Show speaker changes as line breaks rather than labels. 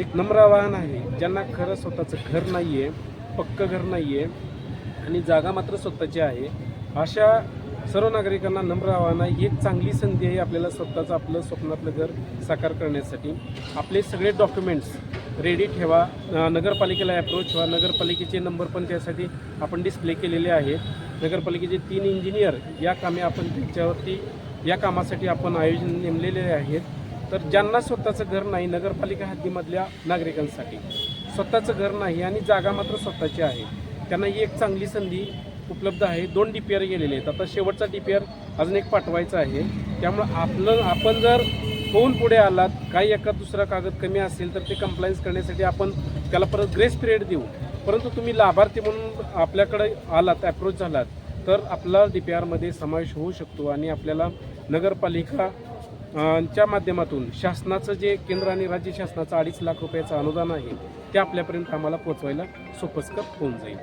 एक नम्र आवाहन आहे ज्यांना खरं स्वतःचं घर नाही आहे पक्क घर नाही आहे आणि जागा मात्र स्वतःची आहे. अशा सर्व नागरिकांना नम्र आव्हान आहे. ही एक चांगली संधी आहे आपल्याला स्वतःचं आपलं स्वप्नातलं घर साकार करण्यासाठी. आपले सगळे डॉक्युमेंट्स रेडी ठेवा. नगरपालिकेला अप्रोच व्हा नगरपालिकेचे नंबर पण त्यासाठी आपण डिस्प्ले केलेले आहेत. नगरपालिकेचे तीन इंजिनियर या कामे आपण त्याच्यावरती या कामासाठी आपण आयोजन नेमलेले आहेत. तर ज्यांना स्वतःचं घर नाही नगरपालिका हद्दीमधल्या नागरिकांसाठी. स्वतःचं घर नाही आणि जागा मात्र स्वतःची आहे. त्यांना ही एक चांगली संधी उपलब्ध आहे. दोन डी पी आर गेलेले आहेत. आता शेवटचा डी पी आर अजून एक पाठवायचा आहे. त्यामुळं आपलं आपण जर होऊन पुढे आलात काही एका दुसरा कागद कमी असेल तर ते कंप्लायन्स करण्यासाठी आपण त्याला परत ग्रेस पिरियड देऊ. परंतु तुम्ही लाभार्थी म्हणून आपल्याकडे आलात अप्रोच झालात तर आपला डी पी आरमध्ये समावेश होऊ शकतो आणि आपल्याला नगरपालिका च्या माध्यमातून शासनाचं जे केंद्र आणि राज्य शासनाचं अडीच लाख रुपयाचं अनुदान आहे ते आपल्यापर्यंत आम्हाला पोचवायला सोपस्कर होऊन जाईल.